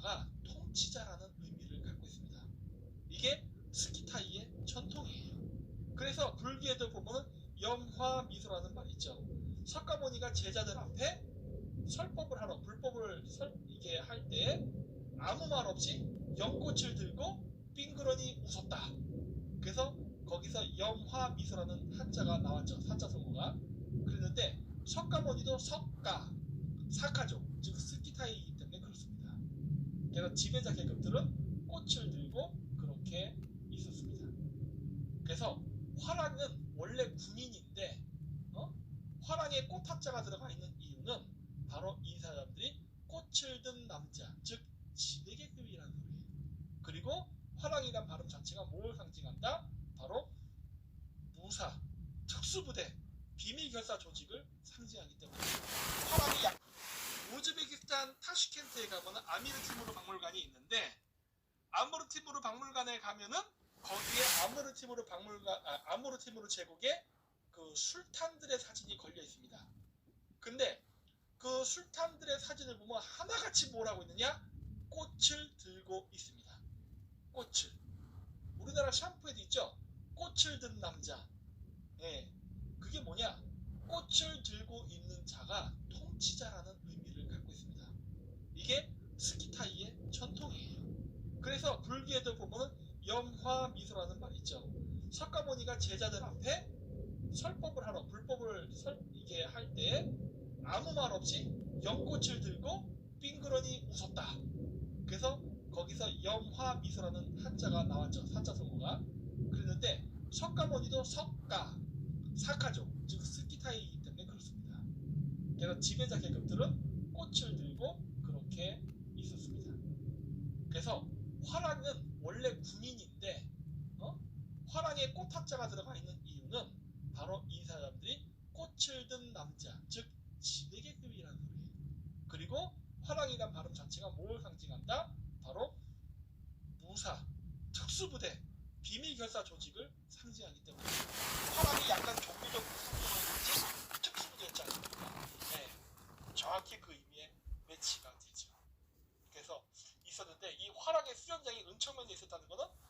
자가 통치자라는 의미를 갖고 있습니다. 이게 스키타이의 전통이에요. 그래서 불교에도 보면은 염화미소라는 말이 있죠. 석가모니가 제자들 앞에 설법을 하러 불법을 설, 이게 할 때 아무 말 없이 연꽃을 들고 빙그러니 웃었다. 그래서 거기서 염화미소라는 한자가 나왔죠. 산자성어가. 그랬는데 석가모니도 석가, 사카족, 즉 스키타이이기 때문에 그렇습니다. 그래서 지배자 계급들은 꽃을 들고 그렇게 있었습니다. 그래서 화랑은 원래 군인인데 어? 화랑에 꽃 합자가 들어가 있는 이유는 바로 이 사람들이 꽃을 든 남자, 즉 지배계급이라는 소리예요. 그리고 화랑이란 발음 자체가 뭘 상징한다? 바로 무사, 특수부대, 비밀결사 조직을 상징하기 화랑이 약 우즈베키스탄 타슈켄트에 가면은 아미르 티무르 박물관이 있는데 아무르 티무르 박물관에 가면은 거기에 아무르 티무르 박물관 아, 아무르 티무르 제국의 그 술탄들의 사진이 걸려 있습니다. 근데 그 술탄들의 사진을 보면 하나같이 뭐라고 있느냐? 꽃을 들고 있습니다. 꽃을. 우리나라 샴푸에도 있죠? 꽃을 든 남자. 예. 그게 뭐냐? 꽃을 들고 있는 의미를 갖고 있습니다. 이게 스키타이의 전통이에요. 그래서 불교에도 보면은 염화미소라는 말이 있죠. 석가모니가 제자들 앞에 설법을 하러 불법을 설, 이게 할 때 아무 말 없이 연꽃을 들고 빙그러니 웃었다. 그래서 거기서 염화미소라는 한자가 나왔죠. 산자성어가. 그랬는데 석가모니도 석가, 사카족, 즉 스키타이이기 때문에 그렇습니다. 그래서 지배자 계급들은 꽃을 들고 그렇게 있었습니다. 그래서 화랑은 원래 어? 사랑의 꽃 학자가 들어가 있는 이유는 바로 이 사람들이 꽃을 든 남자, 즉 지대계급이라는 소리예요. 그리고 화랑이란 발음 자체가 뭘 상징한다? 바로 무사, 특수부대, 비밀결사 조직을 상징하기 때문에 화랑이 약간 종교적 무사무소인지 특수부대였지 않습니까? 네, 정확히 그 의미에 매치가 되죠. 그래서 있었는데 이 화랑의 수련장이 은천면에 있었다는 것은